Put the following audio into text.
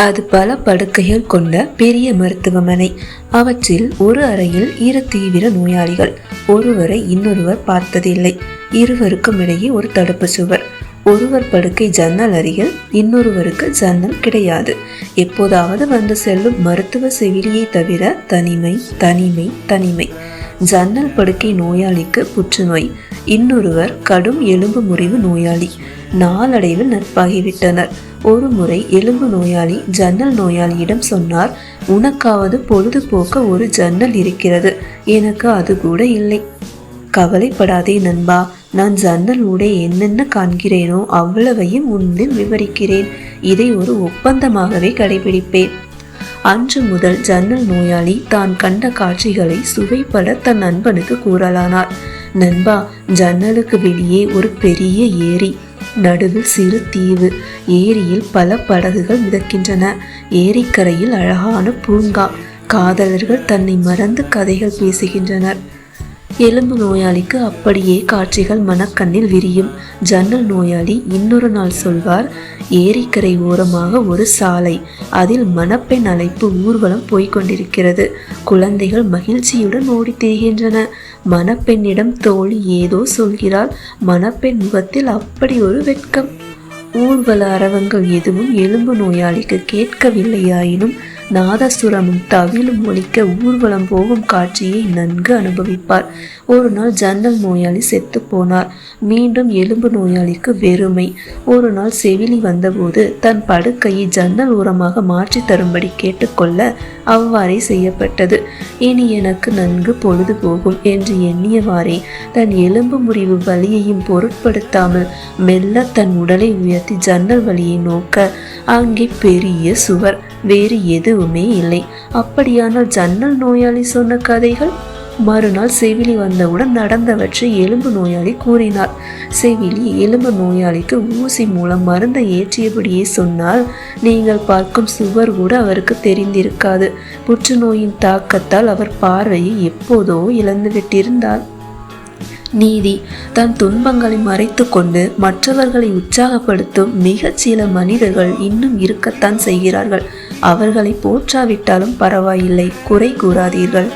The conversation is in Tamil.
அது பல படுக்கைகள் கொண்ட பெரிய மருத்துவமனை. அவற்றில் ஒரு அறையில் இரு தீவிர நோயாளிகள். ஒருவரை இன்னொருவர் பார்த்ததில்லை. இருவருக்கும் இடையே ஒரு தடுப்பு சுவர். ஒருவர் படுக்கை ஜன்னல் அருகில் இன்னொருவருக்கு ஜன்னல் கிடையாது. எப்போதாவது வந்து செல்லும் மருத்துவ செவிலியை தவிர தனிமை தனிமை தனிமை. ஜன்னல் படுக்கை நோயாளிக்கு புற்றுநோய். இன்னொருவர் கடும் எலும்பு முறிவு நோயாளி. நாளடைவில் நட்பாகிவிட்டனர். ஒரு முறை எலும்பு நோயாளி ஜன்னல் நோயாளியிடம் சொன்னார் உனக்காவது பொழுதுபோக்க ஒரு ஜன்னல் இருக்கிறது. எனக்கு அது கூட இல்லை. கவலைப்படாதே நண்பா. நான் ஜன்னல் ஊடே என்னென்ன காண்கிறேனோ அவ்வளவையும் உன்னில் விவரிக்கிறேன். இதை ஒரு ஒப்பந்தமாகவே கடைபிடிப்பேன். அன்று முதல் ஜன்னல் நோயாளி தான் கண்ட காட்சிகளை சுவைப்பட தன் நண்பனுக்கு கூறலானார். நண்பா ஜன்னலுக்கு வெளியே ஒரு பெரிய ஏரி. நடுவில் சிறு தீவு. ஏரியில் பல படகுகள் மிதக்கின்றன. ஏரிக்கரையில் அழகான பூங்கா. காதலர்கள் தன்னை மறந்து கதைகள் பேசுகின்றனர். எலும்பு நோயாளிக்கு அப்படியே காட்சிகள் மனக்கண்ணில் விரியும். ஜன்னல் நோயாளி இன்னொரு நாள் சொல்வார் ஏரிக்கரை ஓரமாக ஒரு சாலை. அதில் மணப்பெண் அழைப்பு ஊர்வலம் போய்கொண்டிருக்கிறது குழந்தைகள் மகிழ்ச்சியுடன் ஓடி திரிகின்றன. மணப்பெண்ணிடம் தோழி ஏதோ சொல்கிறாள். மணப்பெண் முகத்தில் அப்படி ஒரு வெட்கம். ஊர்வல அரவங்கள் எதுவும் எலும்பு நோயாளிக்கு கேட்கவில்லையாயினும் நாதசுரமும் தவிலும் ஒலிக்க ஊர்வலம் போகும் காட்சியை நன்கு அனுபவிப்பார். ஒரு நாள் ஜன்னல் நோயாளி செத்து போனார். மீண்டும் எலும்பு நோயாளிக்கு வெறுமை. ஒரு நாள் செவிலி வந்தபோது தன் படுக்கையை ஜன்னல் ஓரமாக மாற்றி தரும்படி கேட்டுக்கொள்ள அவ்வாறே செய்யப்பட்டது. இனி எனக்கு நன்கு பொழுது போகும் என்று எண்ணியவாறே தன் எலும்பு முறிவு வலியையும் பொருட்படுத்தாமல் மெல்ல தன் உடலை உயர்த்தி ஜன்னல் வழியை நோக்க அங்கே பெரிய சுவர். வேறு எதுவுமே இல்லை. அப்படியானால் ஜன்னல் நோயாளி சொன்ன கதைகள்? மறுநாள் செவிலி வந்தவுடன் நடந்தவற்றை எலும்பு நோயாளி கூறினார் செவிலி எலும்பு நோயாளிக்கு ஊசி மூலம் மருந்தை ஏற்றியபடியே சொன்னால் நீங்கள் பார்க்கும் சுவர் கூட அவருக்கு தெரிந்திருக்காது. புற்றுநோயின் தாக்கத்தால் அவர் பார்வையை எப்போதோ இழந்துவிட்டிருந்தார். நீதி. தன் துன்பங்களை மறைத்து கொண்டு மற்றவர்களை உற்சாகப்படுத்தும் மிகச் சில மனிதர்கள் இன்னும் இருக்கத்தான் செய்கிறார்கள். அவர்களை போற்றாவிட்டாலும் பரவாயில்லை. குறை கூறாதீர்கள்.